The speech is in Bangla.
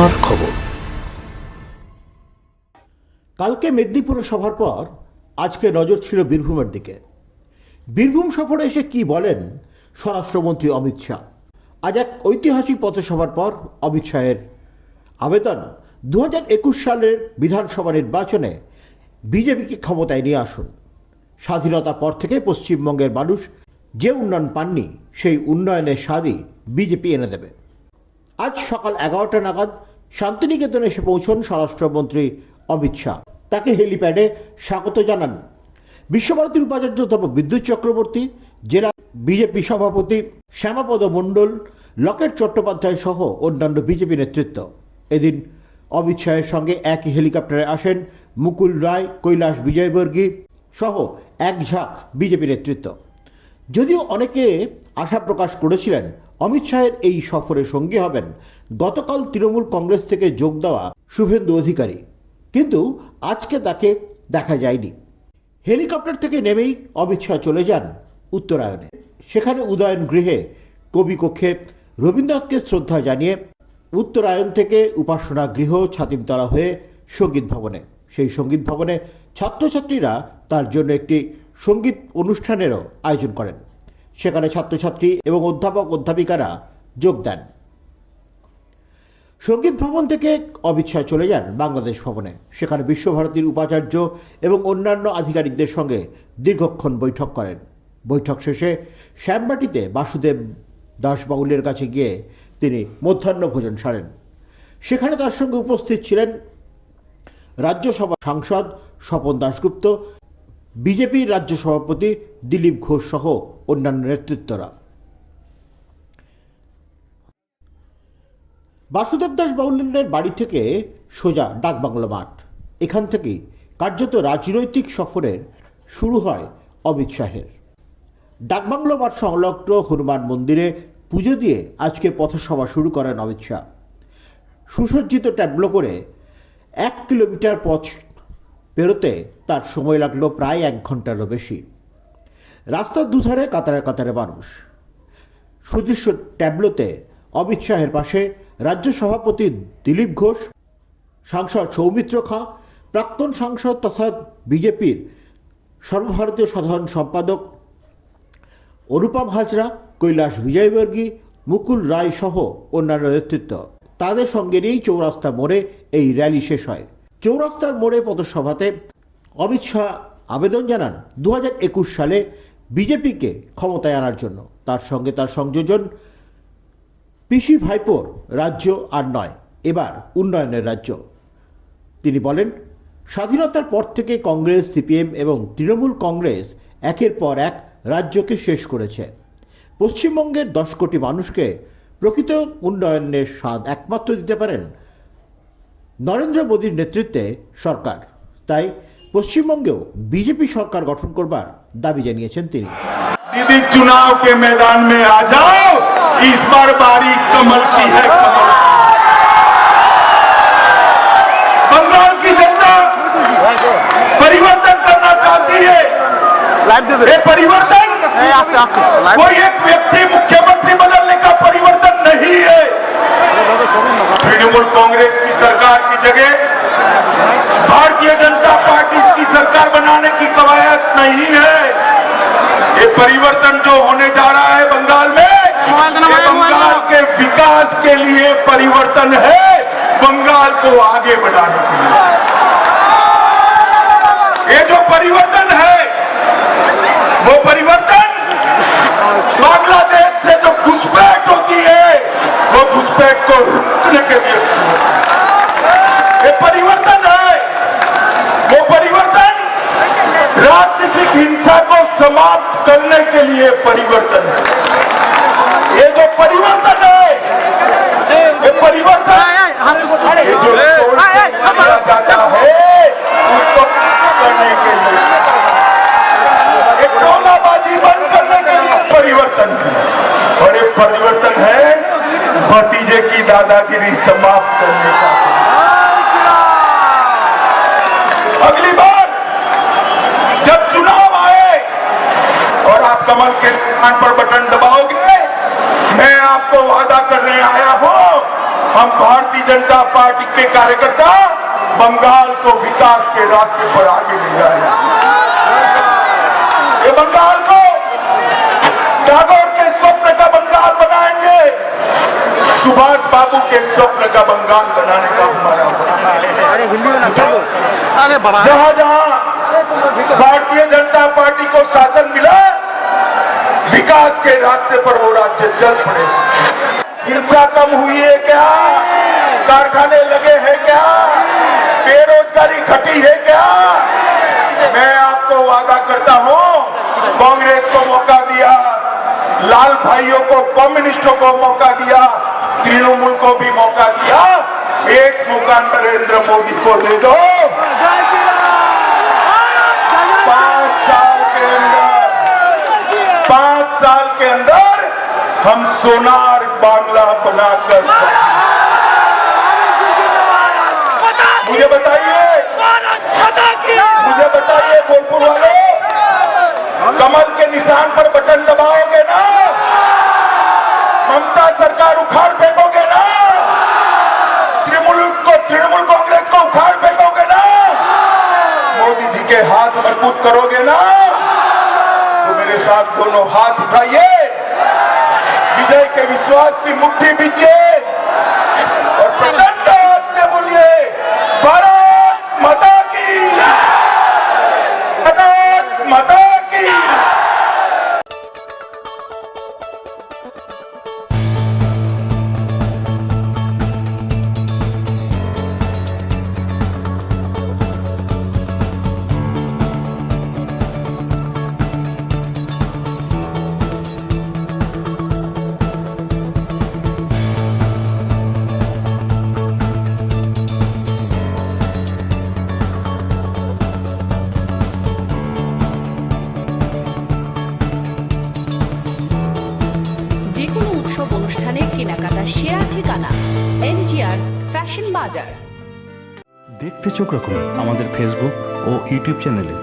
আমার খবর। কালকে মেদিনীপুরে সভার পর আজকে নজর ছিল বীরভূমের দিকে। বীরভূম সফরে এসে কি বলেন স্বরাষ্ট্রমন্ত্রী অমিত শাহ? আজ এক ঐতিহাসিক পথসভার পর অমিত শাহের আবেদন। দু হাজার একুশ সালের বিধানসভা নির্বাচনে বিজেপিকে ক্ষমতায় নিয়ে আসুন। স্বাধীনতার পর থেকে পশ্চিমবঙ্গের মানুষ যে উন্নয়ন পাননি, সেই উন্নয়নের স্বাদই বিজেপি এনে দেবে। আজ সকাল এগারোটা নাগাদ শান্তিনিকেতনে এসে পৌঁছন স্বরাষ্ট্রমন্ত্রী অমিত শাহ। তাকে হেলিপ্যাডে স্বাগত জানান। বিশ্বভারতীর উপাচার্য তথা বিদ্যুৎ চক্রবর্তী, জেলা বিজেপি সভাপতি শ্যামাপদ মণ্ডল, লকেট চট্টোপাধ্যায় সহ অন্যান্য বিজেপি নেতৃত্ব। এদিন অমিত শাহের সঙ্গে একই হেলিকপ্টারে আসেন মুকুল রায়, কৈলাস বিজয়বর্গী সহ এক ঝাঁক বিজেপি নেতৃত্ব। যদিও অনেকে আশা প্রকাশ করেছিলেন অমিত শাহের এই সফরে সঙ্গী হবেন গতকাল তৃণমূল কংগ্রেস থেকে যোগ দেওয়া শুভেন্দু অধিকারী। কিন্তু আজকে তাকে দেখা যায়নি। হেলিকপ্টার থেকে নেমেই অমিত শাহ চলে যান উত্তরায়ণে। সেখানে উদয়ন গৃহে কবি কক্ষে রবীন্দ্রনাথকে শ্রদ্ধা জানিয়ে উত্তরায়ণ থেকে উপাসনা গৃহ ছাতিমতলা হয়ে সংগীত ভবনে। সেই সংগীত ভবনে ছাত্রছাত্রীরা তার জন্য একটি সংগীত অনুষ্ঠানেরও আয়োজন করেন। সেখানে ছাত্রছাত্রী এবং অধ্যাপক অধ্যাপিকারা যোগ দেন। সংগীত ভবন থেকে শাহ চলে যান বাংলাদেশ ভবনে। সেখানে বিশ্বভারতীর উপাচার্য এবং অন্যান্য আধিকারিকদের সঙ্গে দীর্ঘক্ষণ বৈঠক করেন। বৈঠক শেষে শ্যামবাটিতে বাসুদেব দাস বাউলের কাছে গিয়ে তিনি মধ্যাহ্ন ভোজন সারেন। সেখানে তার সঙ্গে উপস্থিত ছিলেন রাজ্যসভা সাংসদ স্বপন দাশগুপ্ত, বিজেপির রাজ্য সভাপতি দিলীপ ঘোষ সহ অন্যান্য নেতৃত্বরা। বাসুদেব দাস বাউলের বাড়ি থেকে সোজা ডাকবাংলো মাঠ। এখান থেকেই কার্যত রাজনৈতিক সফরের শুরু হয় অমিত শাহের। ডাকবাংলো মাঠ সংলগ্ন হনুমান মন্দিরে পুজো দিয়ে আজকে পথসভা শুরু করেন অমিত শাহ। সুসজ্জিত ট্যাবলো করে এক কিলোমিটার পথ পেরোতে তার সময় লাগল প্রায় এক ঘন্টারও বেশি। রাস্তার দুধারে কাতারে কাতারে মানুষ। সুদৃশ্য ট্যাবলোতে অমিত শাহের পাশে রাজ্য সভাপতি দিলীপ ঘোষ, সাংসদ সৌমিত্র খাঁ, প্রাক্তন সাংসদ তথা বিজেপির সর্বভারতীয় সাধারণ সম্পাদক অনুপম হাজরা, কৈলাস বিজয়বর্গী, মুকুল রায় সহ অন্যান্য নেতৃত্ব। তাদের সঙ্গে নিয়েই চৌরাস্তা মোড়ে এই র্যালি শেষ হয়। চৌরাস্তার মোড়ে পদসভাতে অমিত শাহ আবেদন জানান দু হাজার একুশ সালে বিজেপিকে ক্ষমতায় আনার জন্য। তার সঙ্গে তার সংযোজন পিসি ভাইপোর রাজ্য আর নয়, এবার উন্নয়নের রাজ্য। তিনি বলেন, স্বাধীনতার পর থেকে কংগ্রেস, সিপিএম এবং তৃণমূল কংগ্রেস একের পর এক রাজ্যকে শেষ করেছে। পশ্চিমবঙ্গের দশ কোটি মানুষকে প্রকৃত উন্নয়নের স্বাদ একমাত্র দিতে পারেন নরেন্দ্র মোদীর নেতৃত্বে সরকার। তাই পশ্চিমবঙ্গেও বিজেপি সরকার গঠন করবার দাবি জানিয়েছেন তিনি दीदी चुनाव के मैदान में आ जाओ इस बार बारी कमल की है कमल बंगाल की जनता परिवर्तन करना चाहती है লাইভ দে ये परिवर्तन এই আস্তে আস্তে লাইভ कोई एक व्यक्ति मुख्यमंत्री बदलने का परिवर्तन नहीं है तृणमूल कांग्रेस की सरकार की जगह भारतीय जनता पार्टी की सरकार बनाने की कवायद नहीं है। ये परिवर्तन जो होने जा रहा है बंगाल में बंगाल के विकास के लिए परिवर्तन है बंगाल को आगे बढ़ाने के लिए। ये जो परिवर्तन है वो परिवर्तन बांग्लादेश से जो घुसपैठ होती है वो घुसपैठ को रोकने के लिए ये परिवर्तन है वो परिवर्तन राजनीतिक हिंसा को समाप्त करने के लिए परिवर्तन ये जो परिवर्तन है ये परिवर्तन ये जो किया जाता है उसको करने के लिए। टोलाबाजी बंद करने के लिए परिवर्तन है। और ये परिवर्तन है भतीजे की दादागिरी समाप्त करने का। कमल के निशान पर बटन दबाओगे। मैं आपको वादा करने आया हूँ। हम भारतीय जनता पार्टी के कार्यकर्ता बंगाल को विकास के रास्ते पर आगे ले जाएँगे ये बंगाल को टैगोर के स्वप्न का बंगाल बनाएँगे। सुभाष बाबू के स्वप्न का बंगाल बनाने का हमारा जहाँ जहाँ भारतीय जनता पार्टी को शासन मिला विकास के रास्ते पर वो राज्य चल पड़े। हिंसा कम हुई है क्या? कारखाने लगे हैं क्या? बेरोजगारी घटी है क्या? मैं आपको वादा करता हूँ, कांग्रेस को मौका दिया, लाल भाइयों को, कम्युनिस्टों को मौका दिया, तृणमूल को भी मौका दिया। एक मौका नरेंद्र मोदी को दे दो। के अंदर हम सोनार बांग्ला बनाकर मुझे बताइए। मुझे बताइए बोलपुर वाले कमल के निशान पर बटन दबाओगे ना? ममता सरकार उखाड़ फेंकोगे ना? तृणमूल को तृणमूल कांग्रेस को उखाड़ फेंकोगे ना? मोदी जी के हाथ मज़बूत करोगे ना? तो मेरे साथ दोनों हाथ उठाइए। के विश्वास की मुट्ठी बीचे সেরা ঠিকানা এনজিআর ফ্যাশন বাজার। দেখতে চোখ রাখুন আমাদের ফেসবুক ও ইউটিউব চ্যানেলে